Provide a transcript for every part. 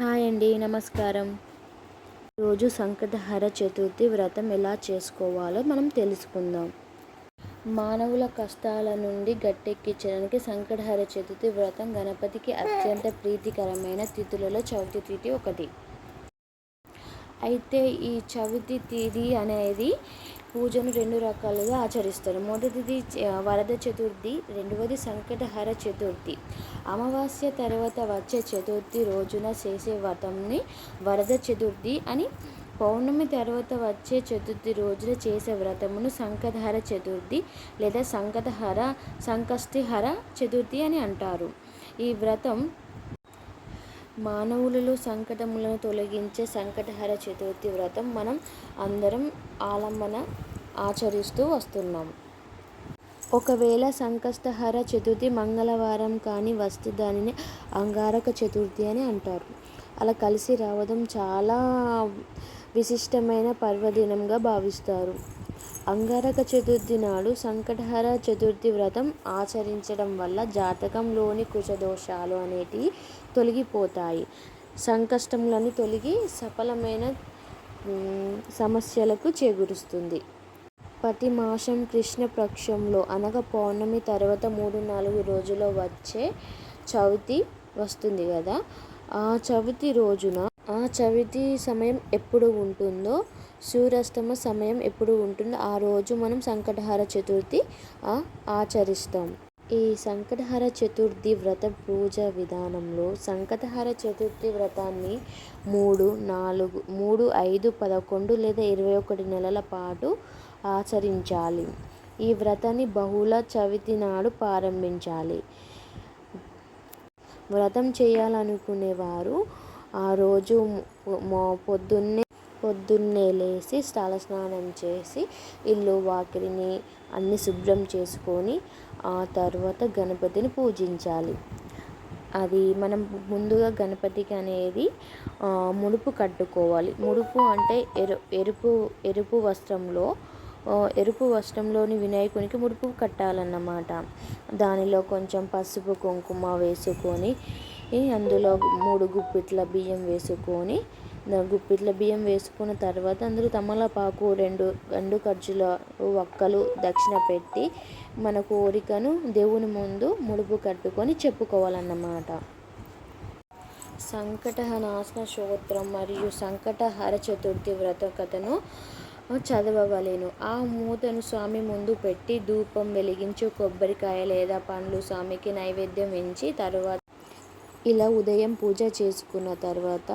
Hi అండి నమస్కారం. రోజు సంకటహర చతుర్థి వ్రతం ఎలా చేసుకోవాలో మనం తెలుసుకుందాం. మానవుల కష్టాల నుండి గట్టెక్కించడానికి సంకటహర చతుర్థి వ్రతం గణపతికి అత్యంత ప్రీతికరమైన తిథులలో చవితి తిథి ఒకటి. అయితే ఈ చవితి తిథి అనేది పూజను రెండు రకాలుగా ఆచరిస్తారు. మొదటిది వరద చతుర్థి రెండవది సంకటహర చతుర్థి. అమావాస్య తర్వాత వచ్చే చతుర్థి రోజున చేసే వ్రతంని వరద చతుర్థి అని పౌర్ణమి తర్వాత వచ్చే చతుర్థి రోజున చేసే వ్రతమును సంకటహర చతుర్థి లేదా సంకటహర సంకష్టిహర చతుర్థి అని అంటారు. ఈ వ్రతం మానవులలో సంకటములను తొలగించే సంకటహర చతుర్థి వ్రతం మనం అందరం ఆలంబన ఆచరిస్తూ వస్తున్నాం. ఒకవేళ సంకష్టహర చతుర్థి మంగళవారం కానీ వస్తే దానిని అంగారక చతుర్థి అని అంటారు. అలా కలిసి రావడం చాలా విశిష్టమైన పర్వదినంగా భావిస్తారు. అంగారక చతుర్థి నాడు సంకటహర చతుర్థి వ్రతం ఆచరించడం వల్ల జాతకంలోని కుశదోషాలు అనేటివి తొలగిపోతాయి. సంకష్టములను తొలగి సఫలమైన సమస్యలకు చేకూరుస్తుంది. ప్రతి మాసం కృష్ణపక్షంలో అనగా పౌర్ణమి తర్వాత మూడు నాలుగు రోజుల్లో వచ్చే చవితి వస్తుంది కదా. ఆ చవితి రోజున ఆ చవితి సమయం ఎప్పుడు ఉంటుందో సూర్యాస్తమ సమయం ఎప్పుడు ఉంటుందో ఆ రోజు మనం సంకటహార చతుర్థి ఆచరిస్తాం. ఈ సంకటహర చతుర్థి వ్రత పూజ విధానంలో సంకటహర చతుర్థి వ్రతాన్ని మూడు నాలుగు మూడు ఐదు పదకొండు లేదా ఇరవై ఒకటి నెలల పాటు ఆచరించాలి. ఈ వ్రతాన్ని బహుళ చవితి నాడు ప్రారంభించాలి. వ్రతం చేయాలనుకునేవారు ఆ రోజు పొద్దున్నే పొద్దున్నే లేచి స్నానం చేసి ఇల్లు వాకిలిని అన్ని శుభ్రం చేసుకొని ఆ తర్వాత గణపతిని పూజించాలి. అది మనం ముందుగా గణపతికి అనేది ముడుపు కట్టుకోవాలి. ముడుపు అంటే ఎరు ఎరుపు ఎరుపు వస్త్రంలో ఎరుపు వస్త్రంలోని వినాయకునికి ముడుపు కట్టాలన్నమాట. దానిలో కొంచెం పసుపు కుంకుమ వేసుకొని అందులో మూడు గుప్పిట్ల బియ్యం వేసుకొని గుప్పిట్ల బియ్యం వేసుకున్న తర్వాత అందులో తమలపాకు రెండు రెండు ఖర్జుల వక్కలు దక్షిణ పెట్టి మన కోరికను దేవుని ముందు ముడుపు కట్టుకొని చెప్పుకోవాలన్నమాట. సంకటహనాశన స్తోత్రం మరియు సంకటహర చతుర్థి వ్రత కథను చదవవలెను. ఆ మూతను స్వామి ముందు పెట్టి ధూపం వెలిగించి కొబ్బరికాయ లేదా పండ్లు స్వామికి నైవేద్యం ఇచ్చి తరువాత ఇలా ఉదయం పూజ చేసుకున్న తర్వాత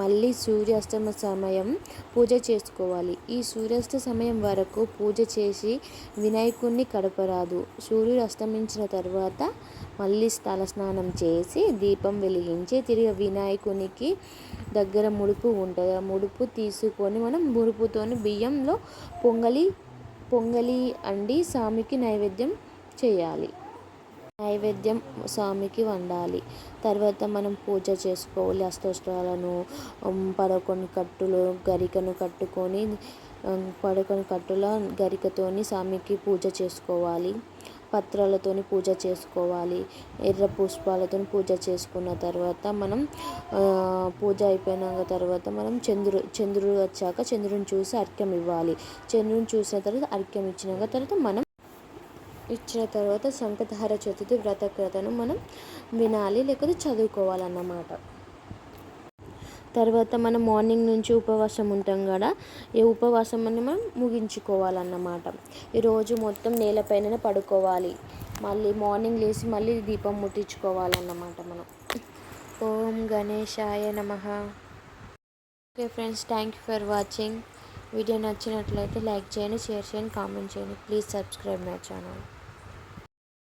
మళ్ళీ సూర్యాస్తమ సమయం పూజ చేసుకోవాలి. ఈ సూర్యాస్త సమయం వరకు పూజ చేసి వినాయకుణ్ణి కడపరాదు. సూర్యుడు అస్తమించిన తర్వాత మళ్ళీ స్థల స్నానం చేసి దీపం వెలిగించి తిరిగి వినాయకునికి దగ్గర ముడుపు ఉంటుంది. ఆ ముడుపు తీసుకొని మనం ముడుపుతోని బియ్యంలో పొంగలి పొంగలి అండి స్వామికి నైవేద్యం చేయాలి. నైవేద్యం స్వామికి వండాలి. తర్వాత మనం పూజ చేసుకోవాలి. అష్టోష్టాలను పదకొండు కట్టులు గరికను కట్టుకొని పడకొని కట్టుల గరికతోని స్వామికి పూజ చేసుకోవాలి. పత్రాలతోని పూజ చేసుకోవాలి. ఎర్ర పుష్పాలతో పూజ చేసుకున్న తర్వాత మనం పూజ అయిపోయినాక తర్వాత మనం చంద్రు చంద్రుడు వచ్చాక చంద్రుని చూసి అర్ఘ్యం ఇవ్వాలి. చంద్రుని చూసిన తర్వాత అర్ఘ్యం ఇచ్చినాక తర్వాత మనం ఇచ్చిన తర్వాత శంఖధార చతుర్థి వ్రత కథను మనం వినాలి లేకపోతే చదువుకోవాలన్నమాట. తర్వాత మనం మార్నింగ్ నుంచి ఉపవాసం ఉంటాం కదా ఈ ఉపవాసం అని మనం ముగించుకోవాలన్నమాట. ఈరోజు మొత్తం నేలపైన పడుకోవాలి. మళ్ళీ మార్నింగ్ లేచి మళ్ళీ దీపం ముట్టించుకోవాలన్నమాట మనం. ఓం గణేశాయ నమ. Okay friends thank you for watching. Video నచ్చినట్లయితే లైక్ చేయండి షేర్ చేయండి కామెంట్ చేయండి. Please subscribe my channel.